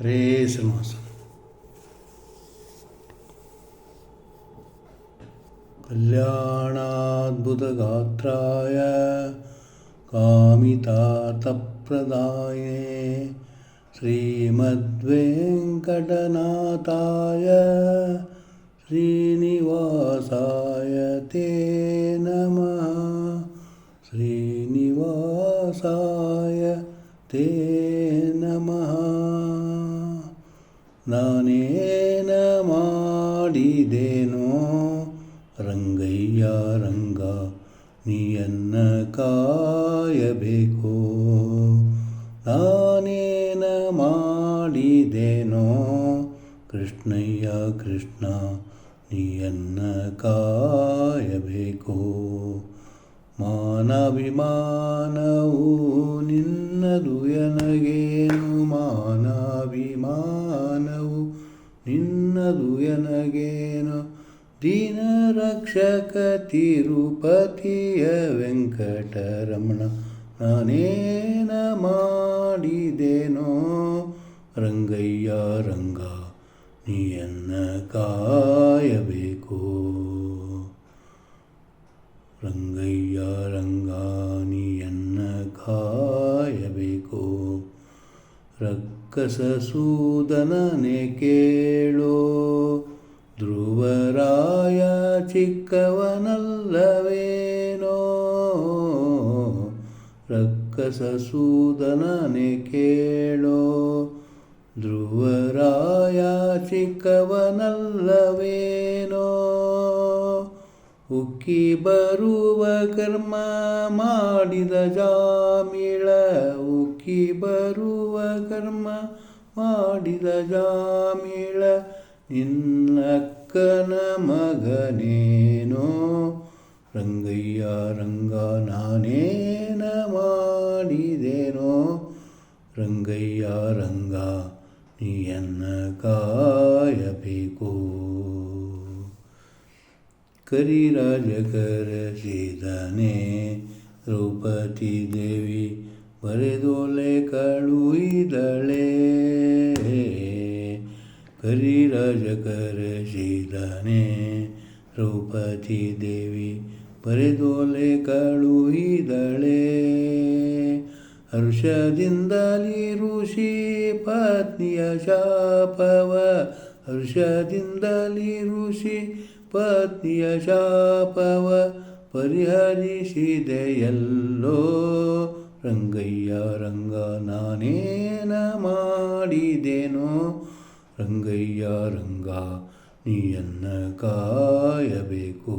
प्रेष कल्याणाद्भुतगात्राय कामितार्थप्रदाय श्रीमद्वेङ्कटनाथाय श्रीनिवासाय ते नमः। श्रीनिवासाय ते ನಾನೇನ ಮಾಡಿದೇನೋ? ರಂಗಯ್ಯ, ರಂಗ, ನೀಯನ್ನ ಕಾಯಬೇಕು? ನಾನೇನ ಮಾಡಿದೇನೋ? ಕೃಷ್ಣಯ್ಯ, ಕೃಷ್ಣ, ನೀಯನ್ನ ಕಾಯಬೇಕು? ಮಾನವಿಮಾನವು ನಿನ್ನದು ಎನಗೇನು ಮಾನವಿಮಾನವು ನಿನ್ನದು ಎನಗೇನು ದೀನರಕ್ಷಕ ತಿರುಪತಿಯ ವೆಂಕಟರಮಣ, ನಾನೇನ ಮಾಡಿದೇನೋ? ರಂಗಯ್ಯ, ರಂಗ, ನೀಯನ್ನ ಕಾಯಬೇಕು. ರಂಗಯ್ಯ, ರಂಗ, ನೀಯನ್ನ ಕಾಯಬೇಕು. ರಕ್ಕಸ ಸೂದನನೆ ಕೇಳೋ. ಧ್ರುವರಾಯ ಚಿಕ್ಕವನಲ್ಲವೇನೋ. ರಕ್ಕಸ ಸೂದನನೆ ಕೇಳೋ. ಧ್ರುವರಾಯ ಚಿಕ್ಕವನಲ್ಲವೇನೋ ಉಕ್ಕಿ ಬರುವ ಕರ್ಮ ಮಾಡಿದ ಜಾಮಿಳ. ಉಕ್ಕಿ ಬರುವ ಕರ್ಮ ಮಾಡಿದ ಜಾಮಿಳ. ನಿನ್ನಕ್ಕನ ಮಗನೇನೋ? ರಂಗಯ್ಯ, ರಂಗ ನಾನೇನ ಮಾಡಿದೇನೋ? ರಂಗಯ್ಯ, ರಂಗ ನೀಯನ್ನ ಕಾಯಬೇಕು? ಕರಿರಾಜಕರ ಸೀದನೆ ದ್ರೌಪದಿ ದೇವಿ ಬರೆದೋಲೆ ಕಳುಹಿದಳೆ ಕರಿರಾಜಕರ ಸೀದನೆ ದ್ರೌಪದಿ ದೇವಿ ಬರೆದೋಲೆ ಕಳುಹಿದಳೆ ಹರ್ಷದಿಂದಲಿ ಋಷಿ ಪತ್ನಿಯ ಶಾಪವ. ಹರ್ಷದಿಂದಲಿ ಋಷಿ ಪತ್ನಿಯ ಶಾಪವ ಪರಿಹರಿಸಿದೆಯಲ್ಲೋ ರಂಗಯ್ಯ, ರಂಗ ನಾನೇನ ಮಾಡಿದೆನೋ. ರಂಗಯ್ಯ, ರಂಗ, ನೀಯನ್ನ ಕಾಯಬೇಕು.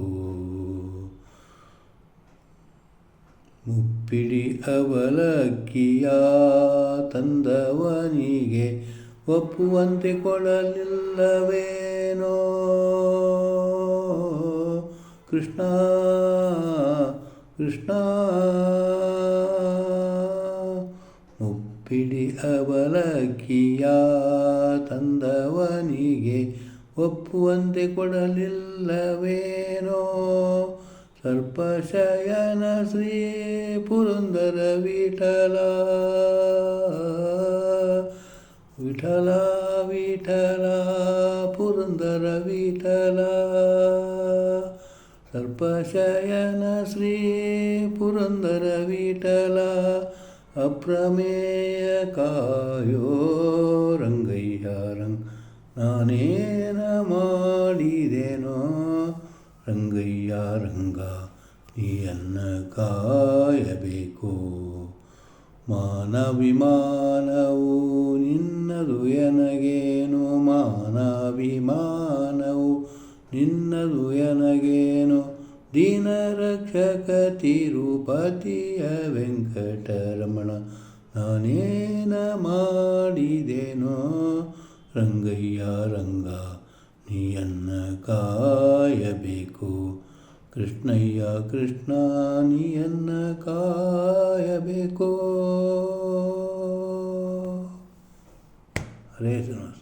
ಮುಪ್ಪಿಡಿ ಅವಲಕ್ಕಿಯ ತಂದವನಿಗೆ ಒಪ್ಪುವಂತೆ ಕೊಡಲಿಲ್ಲವೇನೋ. ಕೃಷ್ಣ ಕೃಷ್ಣ. ಮುಪ್ಪಿಡಿ ಅವಲಕ್ಕಿಯ ತಂದವನಿಗೆ ಒಪ್ಪುವಂತೆ ಕೊಡಲಿಲ್ಲವೇನೋ? ಸರ್ಪಶಯನ ಶ್ರೀ ಪುರಂದರ ವಿಠಲ ವಿಠಲ ವಿಠಲ ಪುರಂದರ ವಿಠಲ ಸರ್ಪಶಯನ ಶ್ರೀ ಪುರಂದರ ವಿಠಲ ಅಪ್ರಮೇಯ ಕಾಯೋ ರಂಗಯ್ಯ ರಂಗ ನಾನೇನ ಮಾಡಿದೇನೋ ರಂಗಯ್ಯ ರಂಗ ನೀಯನ್ನ ಕಾಯಬೇಕು ಮಾನವಿಮಾನವು ನಿನ್ನದು ಎನಗೇನು ಮಾನವಿಮಾನವು ನಿನ್ನದು ಎನಗೇನು ದೀನರಕ್ಷಕ ತಿರುಪತಿಯ ವೆಂಕಟರಮಣ, ನಾನೇನ ಮಾಡಿದೆನೋ? ರಂಗಯ್ಯ, ರಂಗ, ನೀಯನ್ನ ಕಾಯಬೇಕು. ಕೃಷ್ಣಯ್ಯ, ಕೃಷ್ಣ, ನೀಯನ್ನ ಕಾಯಬೇಕು. ಹರೇ ಶ್ರೀನಿವಾಸ